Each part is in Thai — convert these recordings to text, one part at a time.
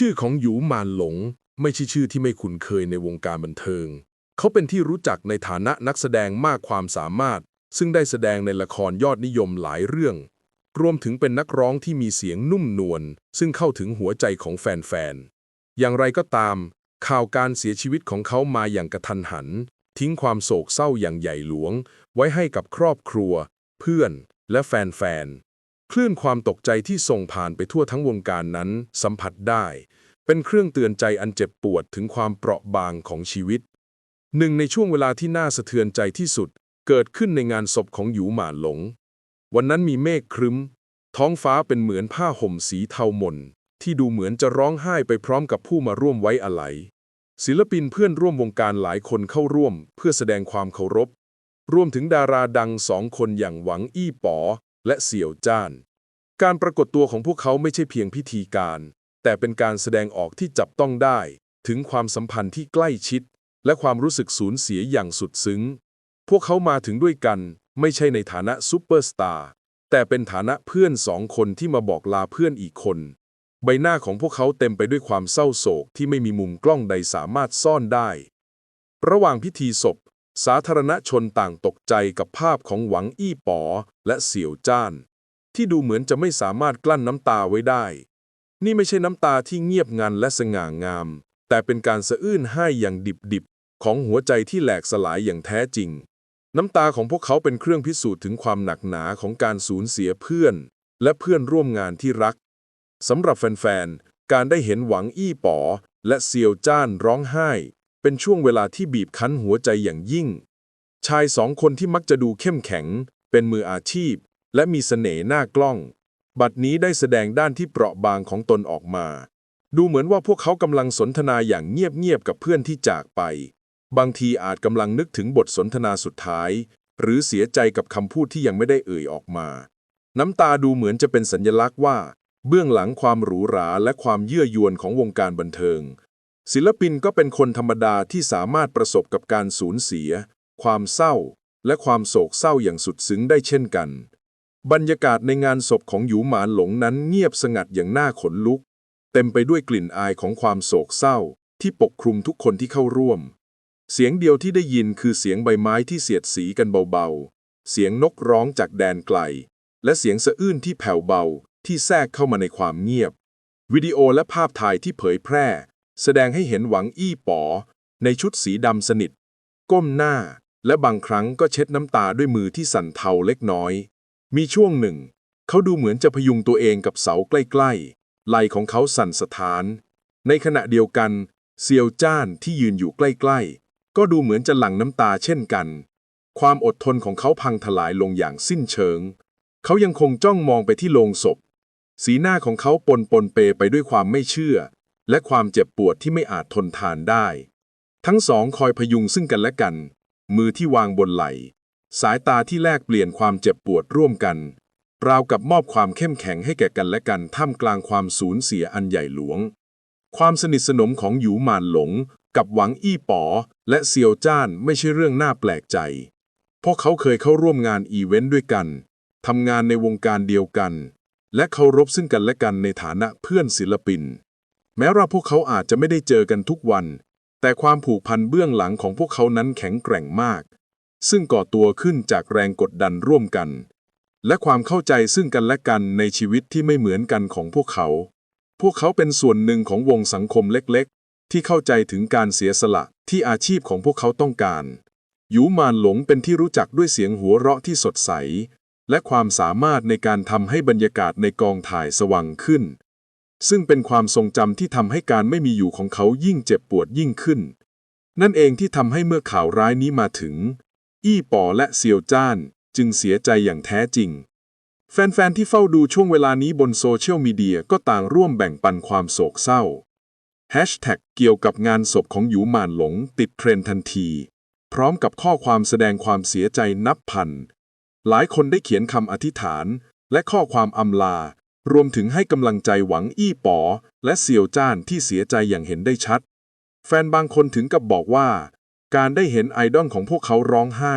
ชื่อของหยูมานหลง ไม่ใช่ชื่อที่ไม่คุ้นเคยในวงการบันเทิง เขาเป็นที่รู้จักในฐานะนักแสดงมากความสามารถ ซึ่งได้แสดงในละครยอดนิยมหลายเรื่อง รวมถึงเป็นนักร้องที่มีเสียงนุ่มนวลซึ่งเข้าถึงหัวใจของแฟนๆ อย่างไรก็ตาม ข่าวการเสียชีวิตของเขามาอย่างกระทันหัน ทิ้งความโศกเศร้าอย่างใหญ่หลวง ไว้ให้กับครอบครัว เพื่อน และแฟนๆ คลื่นความตกใจที่ส่งผ่านไปทั่วทั้งวงการนั้นสัมผัสได้ เป็นเครื่องเตือนใจอันเจ็บปวดถึงความเปราะบางของชีวิต หนึ่งในช่วงเวลาที่น่าสะเทือนใจที่สุด เกิดขึ้นในงานศพของหยูหมาหลง วันนั้นมีเมฆครึ้ม ท้องฟ้าเป็นเหมือนผ้าห่มสีเทาหม่นที่ดูเหมือนจะร้องไห้ไปพร้อมกับผู้มาร่วมไว้อาลัยศิลปินเพื่อนร่วมวงการหลายคนเข้าร่วม เพื่อแสดงความเคารพ รวมถึงดาราดังสองคนอย่างหวังอี้ป๋อ และเสี่ยวจ้าน การปรากฏตัวของพวกเขาไม่ใช่เพียงพิธีการ แต่เป็นการแสดงออกที่จับต้องได้ ถึงความสัมพันธ์ที่ใกล้ชิด และความรู้สึกสูญเสียอย่างสุดซึ้ง พวกเขามาถึงด้วยกัน ไม่ใช่ในฐานะซูเปอร์สตาร์แต่เป็นฐานะเพื่อนสองคนที่มาบอกลาเพื่อนอีกคน ใบหน้าของพวกเขาเต็มไปด้วยความเศร้าโศกที่ไม่มีมุมกล้องใดสามารถซ่อนได้ ระหว่างพิธีศพ สาธารณชนต่างตกใจกับภาพของหวังอี้ป๋อและเสี่ยวจ้าน ที่ดูเหมือนจะไม่สามารถกลั้นน้ำตาไว้ได้ นี่ไม่ใช่น้ำตาที่เงียบงันและสง่างาม แต่เป็นการสะอื้นไห้อย่างดิบๆ ของหัวใจที่แหลกสลายอย่างแท้จริง น้ำตาของพวกเขาเป็นเครื่องพิสูจน์ถึงความหนักหนาของการสูญเสียเพื่อน และเพื่อนร่วมงานที่รักสำหรับแฟนๆ การได้เห็นหวังอี้ป๋อและเซียวจ้านร้องไห้ เป็นช่วงเวลาที่บีบคั้นหัวใจอย่างยิ่ง ชายสองคนที่มักจะดูเข้มแข็ง เป็นมืออาชีพ และมีเสน่ห์หน้ากล้อง บัดนี้ได้แสดงด้านที่เปราะบางของตนออกมา ดูเหมือนว่าพวกเขากำลังสนทนาอย่างเงียบๆกับเพื่อนที่จากไป บางทีอาจกำลังนึกถึงบทสนทนาสุดท้าย หรือเสียใจกับคำพูดที่ยังไม่ได้เอ่ยออกมา น้ำตาดูเหมือนจะเป็นสัญลักษณ์ว่า เบื้องหลังความหรูหราและความเยื่อยวนของวงการบันเทิง ศิลปินก็เป็นคนธรรมดาที่สามารถประสบกับการสูญเสีย ความเศร้า และความโศกเศร้าอย่างสุดซึ้งได้เช่นกัน บรรยากาศในงานศพของหยูหมานหลงนั้นเงียบสงัดอย่างน่าขนลุก เต็มไปด้วยกลิ่นอายของความโศกเศร้า ที่ปกคลุมทุกคนที่เข้าร่วม เสียงเดียวที่ได้ยินคือเสียงใบไม้ที่เสียดสีกันเบาๆ เสียงนกร้องจากแดนไกล และเสียงสะอื้นที่แผ่วเบาที่แทรกเข้ามาในความเงียบ วิดีโอและภาพถ่ายที่เผยแพร่ แสดงให้เห็นหวังอี้ป๋อในชุดสีดำสนิท ก้มหน้า และบางครั้งก็เช็ดน้ำตาด้วยมือที่สั่นเทาเล็กน้อย มีช่วงหนึ่ง เขาดูเหมือนจะพยุงตัวเองกับเสาใกล้ๆไหล่ของเขาสั่นสะท้าน ในขณะเดียวกัน เซียวจ้านที่ยืนอยู่ใกล้ๆ ก็ดูเหมือนจะหลั่งน้ำตาเช่นกัน ความอดทนของเขาพังทลายลงอย่างสิ้นเชิง เขายังคงจ้องมองไปที่โลงศพ สีหน้าของเขาปนปนเปไปด้วยความไม่เชื่อ และความเจ็บปวดที่ไม่อาจทนทานได้ ทั้งสองคอยพยุงซึ่งกันและกัน มือที่วางบนไหล่สายตาที่แลกเปลี่ยนความเจ็บปวดร่วมกัน ราวกับมอบความเข้มแข็งให้แก่กันและกันท่ามกลางความสูญเสียอันใหญ่หลวง ความสนิทสนมของหยูหมานหลง กับหวังอี้ป๋อและเซียวจ้านไม่ใช่เรื่องน่าแปลกใจ เพราะเขาเคยเข้าร่วมงานอีเวนต์ด้วยกันทำงานในวงการเดียวกัน และเคารพซึ่งกันและกันในฐานะเพื่อนศิลปิน แม้ว่าพวกเขาอาจจะไม่ได้เจอกันทุกวัน แต่ความผูกพันเบื้องหลังของพวกเขานั้นแข็งแกร่งมาก ซึ่งก่อตัวขึ้นจากแรงกดดันร่วมกัน และความเข้าใจซึ่งกันและกันในชีวิตที่ไม่เหมือนกันของพวกเขา พวกเขาเป็นส่วนหนึ่งของวงสังคมเล็กๆ ที่เข้าใจถึงการเสียสละที่อาชีพของพวกเขาต้องการ ยูมานหลงเป็นที่รู้จักด้วยเสียงหัวเราะที่สดใส และความสามารถในการทำให้บรรยากาศในกองถ่ายสว่างขึ้น ซึ่งเป็นความทรงจำที่ทำให้การไม่มีอยู่ของเขายิ่งเจ็บปวดยิ่งขึ้น นั่นเองที่ทำให้เมื่อข่าวร้ายนี้มาถึง อี้ป๋อและเซียวจ้านจึงเสียใจอย่างแท้จริง แฟนๆ ที่เฝ้าดูช่วงเวลานี้บนโซเชียลมีเดียก็ต่างร่วมแบ่งปันความโศกเศร้าแฮชแท็กเกี่ยวกับงานศพของหยูหมานหลงติดเทรนทันที พร้อมกับข้อความแสดงความเสียใจนับพัน หลายคนได้เขียนคำอธิษฐาน และข้อความอำลา รวมถึงให้กำลังใจหวังอี้ป๋อและเซียวจ้านที่เสียใจอย่างเห็นได้ชัด แฟนบางคนถึงกับบอกว่า การได้เห็นไอดอลของพวกเขาร้องไห้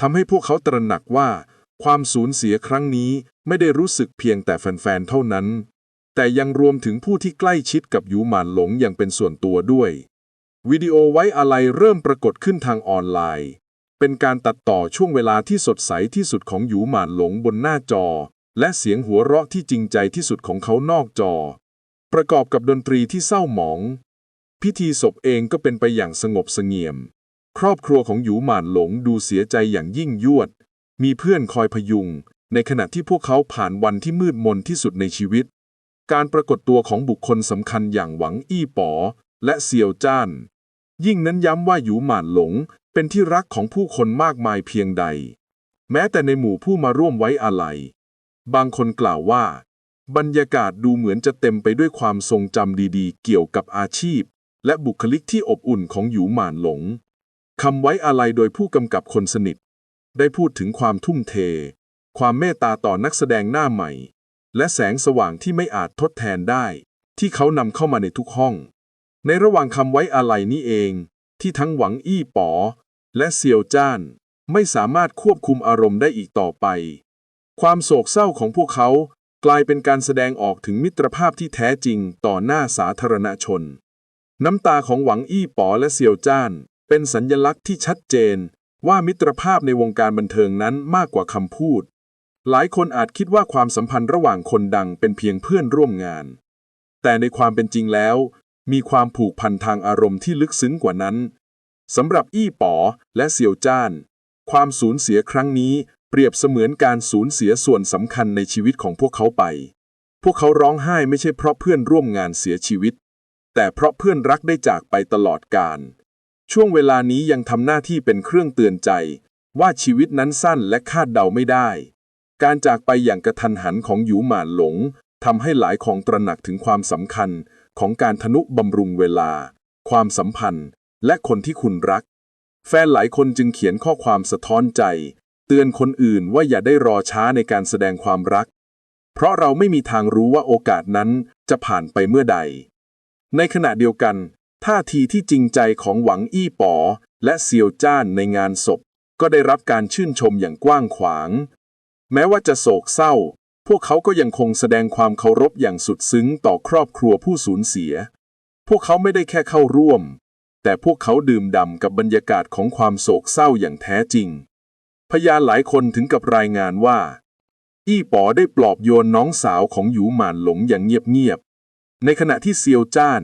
ทำให้พวกเขาตระหนักว่า ความสูญเสียครั้งนี้ไม่ได้รู้สึกเพียงแต่แฟนๆเท่านั้น แต่ยังรวมถึงผู้ที่ใกล้ชิดกับหยูหมานหลงอย่างเป็นส่วนตัวด้วยวิดีโอไว้อะไรเริ่มปรากฏขึ้นทางออนไลน์ เป็นการตัดต่อช่วงเวลาที่สดใสที่สุดของหยูหมานหลงบนหน้าจอ และเสียงหัวเราะที่จริงใจที่สุดของเขานอกจอ ประกอบกับดนตรีที่เศร้าหมอง พิธีศพเองก็เป็นไปอย่างสงบเสงี่ยม ครอบครัวของหยูหมานหลงดูเสียใจอย่างยิ่งยวด มีเพื่อนคอยพยุง ในขณะที่พวกเขาผ่านวันที่มืดมนที่สุดในชีวิต การปรากฏตัวของบุคคลสำคัญอย่างหวังอี้ป๋อและเซียวจ้าน ยิ่งนั้นย้ำว่าหยูหมานหลงเป็นที่รักของผู้คนมากมายเพียงใด แม้แต่ในหมู่ผู้มาร่วมไว้อาลัย บางคนกล่าวว่า บรรยากาศดูเหมือนจะเต็มไปด้วยความทรงจำดีๆ เกี่ยวกับอาชีพ และบุคลิกที่อบอุ่นของหยูหมานหลงคำไว้อาลัยโดยผู้กำกับคนสนิท ได้พูดถึงความทุ่มเท ความเมตตาต่อนักแสดงหน้าใหม่ และแสงสว่างที่ไม่อาจทดแทนได้ ที่เขานำเข้ามาในทุกห้อง ในระหว่างคำไว้อาลัยนี้เอง ที่ทั้งหวังอี้ป๋อและเซียวจ้าน ไม่สามารถควบคุมอารมณ์ได้อีกต่อไป ความโศกเศร้าของพวกเขากลายเป็นการแสดงออกถึงมิตรภาพที่แท้จริงต่อหน้าสาธารณชน น้ำตาของหวังอี้ป๋อและเซียวจ้าน เป็นสัญญลักษณ์ที่ชัดเจน ว่ามิตรภาพในวงการบันเทิงนั้นมากกว่าคำพูด หลายคนอาจคิดว่าความสัมพันธ์ระหว่างคนดังเป็นเพียงเพื่อนร่วมงาน แต่ในความเป็นจริงแล้ว มีความผูกพันทางอารมณ์ที่ลึกซึ้งกว่านั้นสำหรับอี้ป๋อและเซียวจ้าน ความสูญเสียครั้งนี้ เปรียบเสมือนการสูญเสียส่วนสำคัญในชีวิตของพวกเขาไป พวกเขาร้องไห้ไม่ใช่เพราะเพื่อนร่วมงานเสียชีวิต แต่เพราะเพื่อนรักได้จากไปตลอดกาล ช่วงเวลานี้ยังทำหน้าที่เป็นเครื่องเตือนใจ ว่าชีวิตนั้นสั้นและคาดเดาไม่ได้ การจากไปอย่างกระทันหันของหยูหมานหลงทำให้หลายของตระหนักถึงความสำคัญของการทนุบำรุงเวลา ความสัมพันธ์ และคนที่คุณรัก แฟนหลายคนจึงเขียนข้อความสะท้อนใจ เตือนคนอื่นว่าอย่าได้รอช้าในการแสดงความรัก เพราะเราไม่มีทางรู้ว่าโอกาสนั้นจะผ่านไปเมื่อใด ในขณะเดียวกัน ท่าทีที่จริงใจของหวังอี้ป๋อและเซียวจ้านในงานศพ ก็ได้รับการชื่นชมอย่างกว้างขวาง แม้ว่าจะโศกเศร้า พวกเขาก็ยังคงแสดงความเคารพอย่างสุดซึ้งต่อครอบครัวผู้สูญเสีย พวกเขาไม่ได้แค่เข้าร่วม แต่พวกเขาดื่มด่ำกับบรรยากาศของความโศกเศร้าอย่างแท้จริง พยานหลายคนถึงกับรายงานว่า อี้ป๋อได้ปลอบโยนน้องสาวของหยูหมานหลงอย่างเงียบๆ ในขณะที่เซียวจ้าน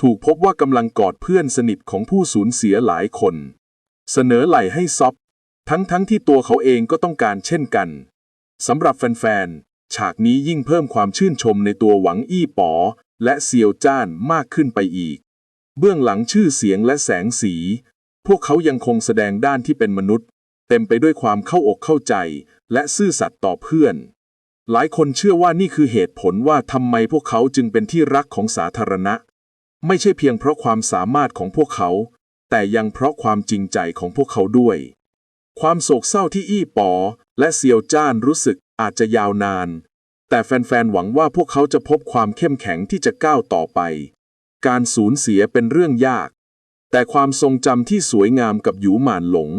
ถูกพบว่ากำลังกอดเพื่อนสนิทของผู้สูญเสียหลายคน เสนอไหล่ให้ซอบทั้งๆทที่ตัวเขาเองก็ต้องการเช่นกันสำหรับแฟนๆ ฉากนี้ยิ่งเพิ่มความชื่นชมในตัวหวังอี้ป๋อและเซียวจ้านมากขึ้นไปอีก เบื้องหลังชื่อเสียงและแสงสี พวกเขายังคงแสดงด้านที่เป็นมนุษย์ เต็มไปด้วยความเข้าอกเข้าใจ และซื่อสัตย์ต่อเพื่อน หลายคนเชื่อว่านี่คือเหตุผลว่าทำไมพวกเขาจึงเป็นที่รักของสาธารณะ ไม่ใช่เพียงเพราะความสามารถของพวกเขา แต่ยังเพราะความจริงใจของพวกเขาด้วย ความโศกเศร้าที่อี้ปอ และเซียวจ้านรู้สึกอาจจะยาวนาน แต่แฟนๆหวังว่าพวกเขาจะพบความเข้มแข็งที่จะก้าวต่อไป การสูญเสียเป็นเรื่องยากแต่ความทรงจำที่สวยงามกับหยูหมานหลง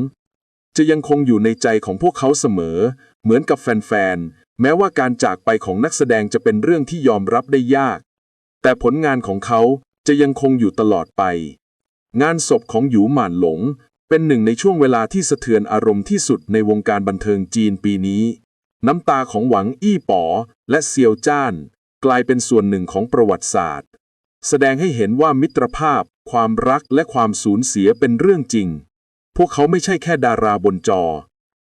จะยังคงอยู่ในใจของพวกเขาเสมอ เหมือนกับแฟนๆ แม้ว่าการจากไปของนักแสดงจะเป็นเรื่องที่ยอมรับได้ยาก แต่ผลงานของเขาจะยังคงอยู่ตลอดไป งานศพของหยูหม่านหลง เป็นหนึ่งในช่วงเวลาที่สะเทือนอารมณ์ที่สุดในวงการบันเทิงจีนปีนี้ น้ำตาของหวังอี้ป๋อและเซียวจ้าน กลายเป็นส่วนหนึ่งของประวัติศาสตร์ แสดงให้เห็นว่ามิตรภาพ ความรักและความสูญเสียเป็นเรื่องจริง พวกเขาไม่ใช่แค่ดาราบนจอ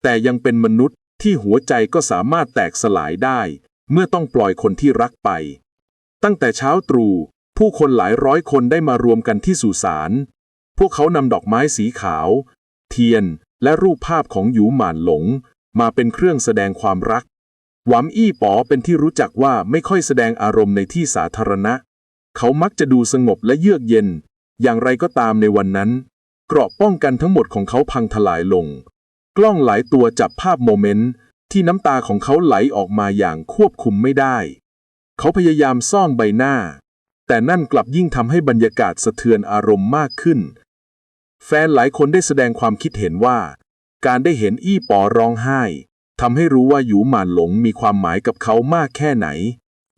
แต่ยังเป็นมนุษย์ที่หัวใจก็สามารถแตกสลายได้ เมื่อต้องปล่อยคนที่รักไป ตั้งแต่เช้าตรู่ผู้คนหลายร้อยคนได้มารวมกันที่สุสานพวกเขานำดอกไม้สีขาว เทียนและรูปภาพของหยูหมานหลง มาเป็นเครื่องแสดงความรัก หวามอี้ป๋อเป็นที่รู้จักว่าไม่ค่อยแสดงอารมณ์ในที่สาธารณะ เขามักจะดูสงบและเยือกเย็น อย่างไรก็ตามในวันนั้น กราะป้องกันทั้งหมดของเขาพังทลายลง กล้องหลายตัวจับภาพโมเมนต์ที่น้ำตาของเขาไหลออกมาอย่างควบคุมไม่ได้ เขาพยายามซ่อนใบหน้า แต่นั่นกลับยิ่งทำให้บรรยากาศสะเทือนอารมณ์มากขึ้น แฟนหลายคนได้แสดงความคิดเห็นว่า การได้เห็นอี้ปอร้องไห้ทำให้รู้ว่าหยูหมานหลงมีความหมายกับเขามากแค่ไหน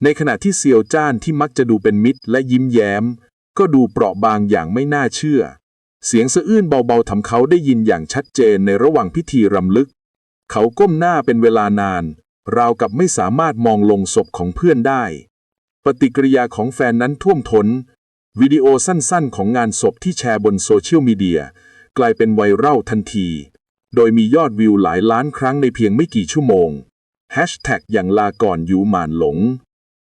ในขณะที่เซียวจ้านที่มักจะดูเป็นมิตรและยิ้มแย้ม ก็ดูเปราะบางอย่างไม่น่าเชื่อ เสียงสะอื้นเบาๆทำเขาได้ยินอย่างชัดเจนในระหว่างพิธีรำลึก เขาก้มหน้าเป็นเวลานาน ราวกับไม่สามารถมองลงศพของเพื่อนได้ ปฏิกิริยาของแฟนนั้นท่วมท้น วิดีโอสั้นๆ ของงานศพที่แชร์บนโซเชียลมีเดียกลายเป็นไวรัลทันที โดยมียอดวิวหลายล้านครั้งในเพียงไม่กี่ชั่วโมงแฮชแท็กอย่างลาก่อนยูหมานหลง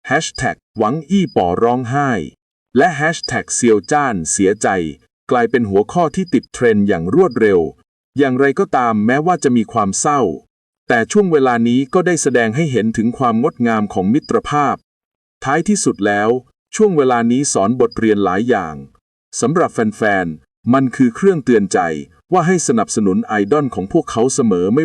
แฮชแท็กหวังอี้ป่อร้องไห้ และแฮชแท็กเซียวจ้านเสียใจ กลายเป็นหัวข้อที่ติดเทรนด์อย่างรวดเร็ว อย่างไรก็ตามแม้ว่าจะมีความเศร้า แต่ช่วงเวลานี้ก็ได้แสดงให้เห็นถึงความงดงามของมิตรภาพ ท้ายที่สุดแล้ว ช่วงเวลานี้สอนบทเรียนหลายอย่างสำหรับแฟนๆ มันคือเครื่องเตือนใจว่าให้สนับสนุนไอดอลของพวกเขาเสมอไม่